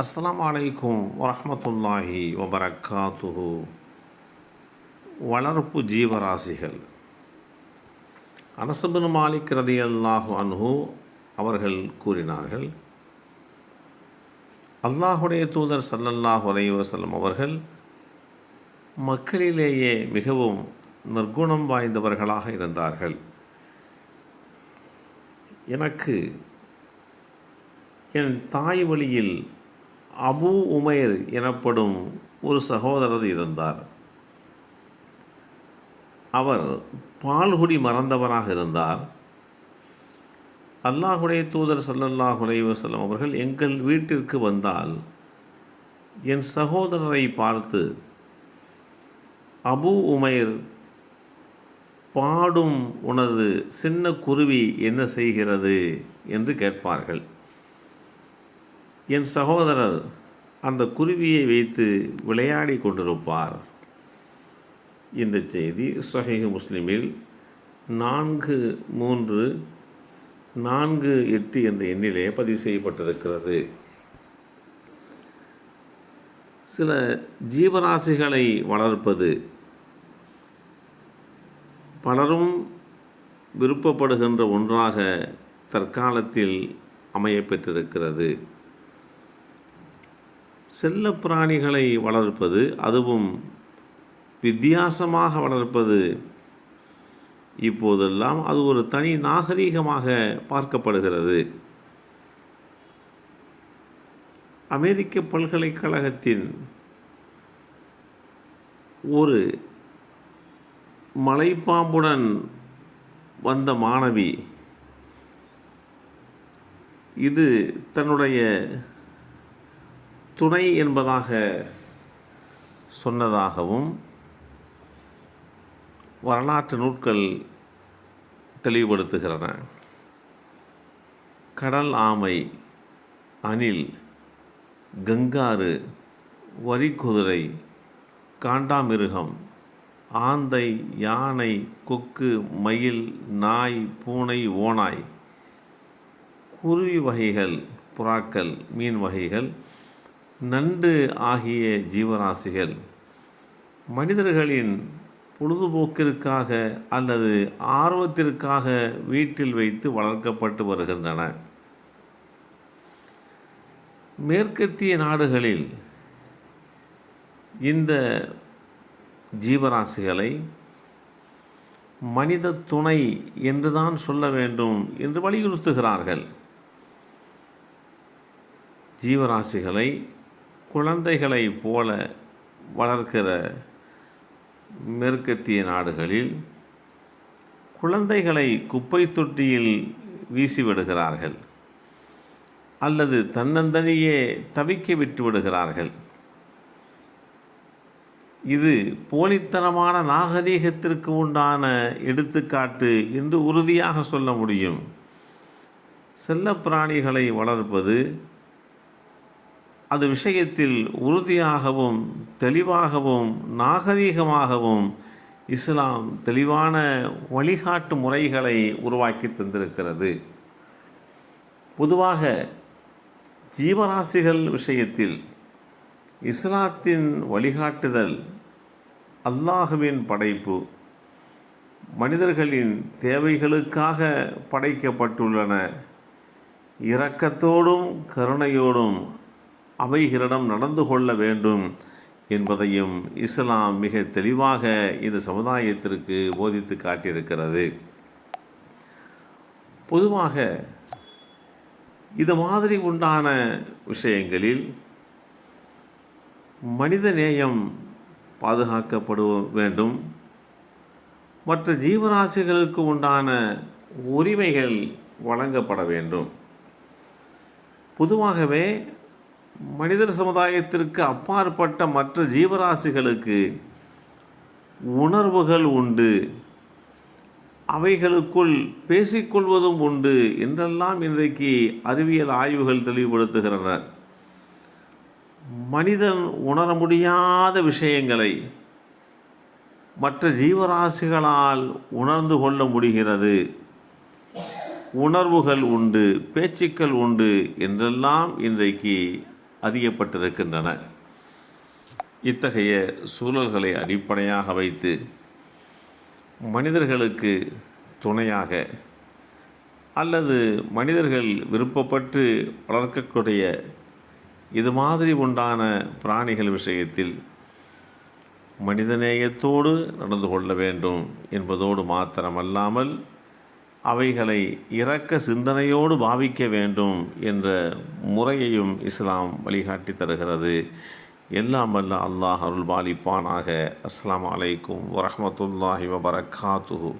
அஸ்லாம் வலைக்கும் வரமத்துல்லாஹி வபரக்காத்துஹு. வளர்ப்பு ஜீவராசிகள். அனசபின் மாலிக் ரதியல்லாஹு அன்ஹு அவர்கள் கூறினார்கள் அல்லாஹுடைய தூதர் சல்லல்லாஹு அலைவசல்லம் அவர்கள் மக்களிலேயே மிகவும் நற்குணம் வாய்ந்தவர்களாக இருந்தார்கள். எனக்கு என் தாய் வழியில் அபு உமைர் எனப்படும் ஒரு சகோதரர் இருந்தார். அவர் பால்குடி மறந்தவராக இருந்தார். அல்லாஹுடைய தூதர் ஸல்லல்லாஹு அலைஹி அவர்கள் எங்கள் வீட்டிற்கு வந்தால் என் சகோதரரை பார்த்து அபு உமைர் பாடும் உனது சின்ன குருவி என்ன செய்கிறது? என்று கேட்பார்கள். என் சகோதரர் அந்த குருவியை வைத்து விளையாடி கொண்டிருப்பார். இந்த செய்தி சஹீஹ் முஸ்லிமில் நான்கு மூன்று நான்கு எட்டு என்ற எண்ணிலே பதிவு செய்யப்பட்டிருக்கிறது. சில ஜீவராசிகளை வளர்ப்பது பலரும் விருப்பப்படுகின்ற ஒன்றாக தற்காலத்தில் அமையப்பெற்றிருக்கிறது செல்ல பிராணிகளை வளர்ப்பது அதுவும் வித்தியாசமாக வளர்ப்பது இப்போதெல்லாம் அது ஒரு தனி நாகரீகமாக பார்க்கப்படுகிறது. அமெரிக்க பல்கலைக்கழகத்தின் ஒரு மலைப்பாம்புடன் வந்த மாணவி இது தன்னுடைய துணை என்பதாக சொன்னதாகவும் வரலாற்று நூட்கள் தெளிவுபடுத்துகிறன. கடல் ஆமை அணில் கங்காரு வரிக்குதிரை காண்டாமிருகம் ஆந்தை யானை கொக்கு மயில் நாய் பூனை ஓனாய் குருவி வகைகள் புறாக்கள் மீன் வகைகள் நண்டு ஆகிய ஜீவராசிகள் மனிதர்களின் பொழுதுபோக்கிற்காக அல்லது ஆர்வத்திற்காக வீட்டில் வைத்து வளர்க்கப்பட்டு வருகின்றன. மேற்கத்திய நாடுகளில் இந்த ஜீவராசிகளை மனித துணை என்றுதான் சொல்ல வேண்டும் என்று வலியுறுத்துகிறார்கள். ஜீவராசிகளை குழந்தைகளைப் போல வளர்க்கிற மேற்கத்திய நாடுகளில் குழந்தைகளை குப்பை தொட்டியில் வீசிவிடுகிறார்கள் அல்லது தன்னந்தனியே தவிக்க விட்டு விடுகிறார்கள். இது போலித்தனமான நாகரீகத்திற்கு உண்டான எடுத்துக்காட்டு என்று உறுதியாக சொல்ல முடியும். செல்லப்பிராணிகளை வளர்ப்பது அது விஷயத்தில் உறுதியாகவும் தெளிவாகவும் நாகரீகமாகவும் இஸ்லாம் தெளிவான வழிகாட்டு முறைகளை உருவாக்கி தந்திருக்கிறது. பொதுவாக ஜீவராசிகள் விஷயத்தில் இஸ்லாத்தின் வழிகாட்டுதல் அல்லாஹுவின் படைப்பு மனிதர்களின் தேவைகளுக்காக படைக்கப்பட்டுள்ளன. இரக்கத்தோடும் கருணையோடும் அவைகளிடம் நடந்து கொள்ள வேண்டும் என்பதையும் இஸ்லாம் மிக தெளிவாக இந்த சமுதாயத்திற்கு போதித்து காட்டியிருக்கிறது. பொதுவாக இது மாதிரி உண்டான விஷயங்களில் மனித நேயம் பாதுகாக்கப்பட வேண்டும். மற்ற ஜீவராசிகளுக்கு உண்டான உரிமைகள் வழங்கப்பட வேண்டும். பொதுவாகவே மனிதர் சமுதாயத்திற்கு அப்பாற்பட்ட மற்ற ஜீவராசிகளுக்கு உணர்வுகள் உண்டு. அவைகளுக்குள் பேசிக்கொள்வதும் உண்டு என்றெல்லாம் இன்றைக்கு அறிவியல் ஆய்வுகள் தெளிவுபடுத்துகின்றன மனிதன் உணர முடியாத விஷயங்களை மற்ற ஜீவராசிகளால் உணர்ந்து கொள்ள முடிகிறது. உணர்வுகள் உண்டு பேச்சுக்கள் உண்டு என்றெல்லாம் இன்றைக்கு அதிகப்பட்டிருக்கின்றன. இத்தகைய சூழல்களை அடிப்படையாக வைத்து மனிதர்களுக்கு துணையாக அல்லது மனிதர்கள் விருப்பப்பட்டு வளர்க்கக்கூடிய இது மாதிரி உண்டான பிராணிகள் விஷயத்தில் மனிதநேயத்தோடு நடந்து கொள்ள வேண்டும் என்பதோடு மாத்திரமல்லாமல் அவைகளை இறக்க சிந்தனையோடு பாவிக்க வேண்டும் என்ற முறையையும் இஸ்லாம் வழிகாட்டி தருகிறது. எல்லாம் வல்ல அல்லாஹ் அருள் பாலிப்பானாக அஸ்லாம் அலைக்கும் வரமத்துல்லாஹி வபரகாத்துஹு.